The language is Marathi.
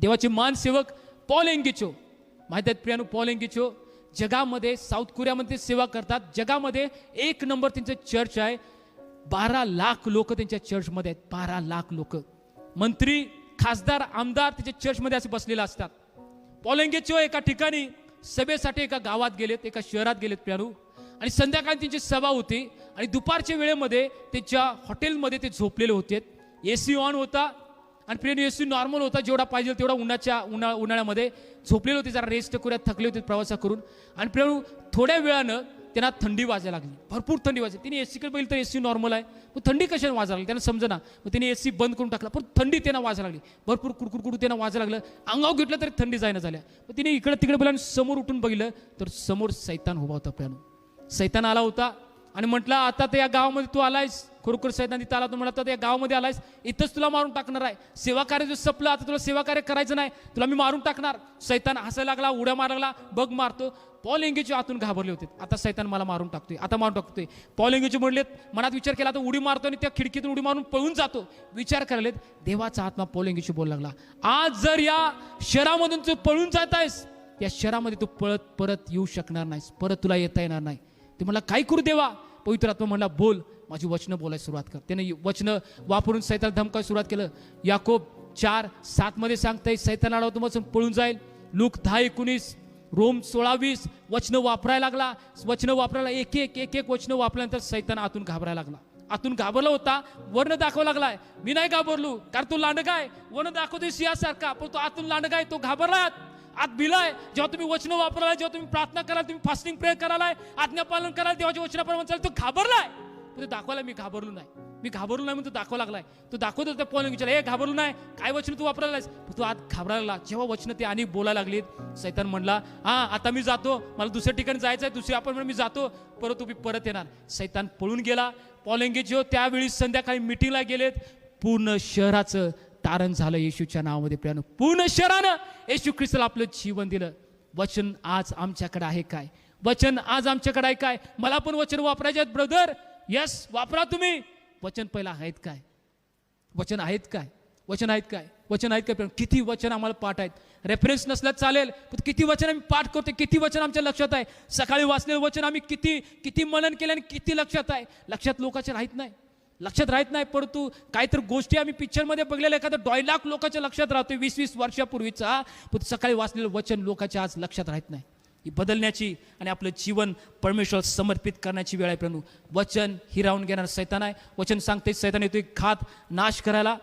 देवाचे मानसेवक पॉल एंगिचो. माहीत आहेत प्रियानु पॉल एंगिचो? जगामध्ये साऊथ कोरियामध्ये सेवा करतात. जगामध्ये एक नंबर त्यांचं चर्च आहे. बारा लाख लोक त्यांच्या चर्चमध्ये आहेत. बारा लाख लोक. मंत्री खासदार आमदार त्याच्या चर्चमध्ये असे बसलेले असतात. पॉलेंगेचो एका ठिकाणी सभेसाठी एका गावात गेलेत एका शहरात गेलेत प्यारू आणि संध्याकाळी त्यांची सभा होती. आणि दुपारच्या वेळेमध्ये त्यांच्या हॉटेलमध्ये ते झोपलेले होते. ए सी ऑन होता आणि प्रियन ए सी नॉर्मल होता जेवढा पाहिजे तेवढा उन्हाच्या उन्हा उन्हाळ्यामध्ये झोपलेले होते जरा रेस्ट करूयात थकले होते प्रवासा करून. आणि प्रियनू थोड्या वेळानं त्यांना थंडी वाजायला लागली. भरपूर थंडी वाजली तिने एसीकडे पहिली तर एसी नॉर्मल आहे. मग थंडी कशाने वाजायला लागली? त्यांना समजना. मग त्यांनी एसी बंद करून टाकला. पण थंडी त्यांना वाजायला लागली. भरपूर कुडकुड कुडू त्यांना वाजायला लागलं. अंगाव घेतलं तरी थंडी जायना झाल्या. मग तिने इकडे तिकडे बोला आणि समोर उठून बघितलं तर समोर सैतान उभा होता प्यानो सैतान आला होता आणि म्हटलं आता तर या गावामध्ये तू आलायस. खरोखर सैतान तिथं आला तू म्हणला आता या गावामध्ये आलायस इथंच तुला मारून टाकणार आहे. सेवा कार्य जो सपलं आता तुला सेवा कार्य करायचं नाही तुला मी मारून टाकणार. सैतान हसायला लागला उड्या मारला लागला बघ मारतो. पॉल आतून घाबरले होते. आता सैतान मला मारून टाकतोय आता मारून टाकतोय. पॉल एंगेचे म्हणलेत मनात विचार केला आता उडी मारतो आणि त्या खिडकीतून उडी मारून पळून जातो. विचार करायलेत देवाचा आत्मा पॉल एंगेशी बोलू लागला. आज जर या शहरामधून तू पळून जात आहेस या शहरामध्ये तू पळत परत येऊ शकणार नाहीस परत तुला येता येणार नाही. ते म्हणला काय करू देवा? पवित्र आत्मा म्हणला बोल माझी वचनं बोलायला सुरुवात कर. त्याने वचनं वापरून सैतान धमकायला सुरुवात केलं. याकोब चार सातमध्ये सांगता सांगताय सैतान तुम्हाला पळून जाईल. लूक दहा एकोणीस रोम सोळावीस वचनं वापरायला लागला. वचनं वापरायला एक एक एक एक वचनं वापरल्यानंतर सैतान आतून घाबरायला लागला. आतून घाबरला होता वर्ण दाखवा लागलाय. मी नाही घाबरलो कारण तो लांडगाय वर्ण दाखवतोय सिंहासारखा पण तो आतून लांडगाय तो घाबरला आत. भिलाय. जेव्हा तुम्ही वचनं वापरालाय जेव्हा तुम्ही प्रार्थना कराल तुम्ही फास्टिंग प्रेयर करालाय आज्ञापालन कराल देवाच्या वचनाप्रमाणे चालेल तो घाबरलाय. तर दाखवायला मी घाबरलो नाही. मी घाबरलो नाही म्हणून तो दाखवा लागलाय. तो दाखवतो त्या पॉल विचारला हे घाबरलो नाही. काय वचन तू वापरायलास तू आत घाबरायला लागला. जेव्हा वचन ते आणि बोलायला लागलीत सैतान म्हणला हा आता मी जातो. मला दुसऱ्या ठिकाणी जायचं आहे दुसरी आपण मी जातो. परत तुम्ही परत येणार. सैतान पळून गेला. पॉलेंगेजिओ त्यावेळी संध्याकाळी मिटिंगला गेलेत पूर्ण शहराचं तारण झालं येशूच्या नावामध्ये. प्रियानं पूर्ण शहरानं येशू ख्रिस्ताला आपलं जीवन दिलं. वचन आज आमच्याकडे आहे काय? वचन आज आमच्याकडे आहे काय? मला पण वचन वापरायचे आहेत ब्रदर यस वापरा तुम्ही. वचन पहिला आहेत काय? वचन आहेत काय? वचन आहेत काय? वचन आहेत काय? किती वचन आम्हाला पाठ आहेत? रेफरन्स नसल्यास चालेल पण किती वचन आम्ही पाठ करतो किती वचन आमच्या लक्षात आहे? सकाळी वाचलेलं वचन आम्ही किती किती मनन केलं आणि किती लक्षात आहे? लक्षात लोकांच्या राहत नाही. लक्षात राहत नाही परंतु काहीतरी गोष्टी आम्ही पिक्चरमध्ये बघलेल्या एखादं डॉयलाख लोकांच्या लक्षात राहतोय वीस वीस वर्षापूर्वीचा. पण सकाळी वाचलेलं वचन लोकांच्या आज लक्षात राहत नाही. ही बदलण्याची आणि आपलं जीवन परमेश्वर समर्पित करण्याची वेळ आहे प्रभू. वचन हिरावून घेणारं सैतान आहे. वचन सांगते सैतान येतोय खात नाश करायला.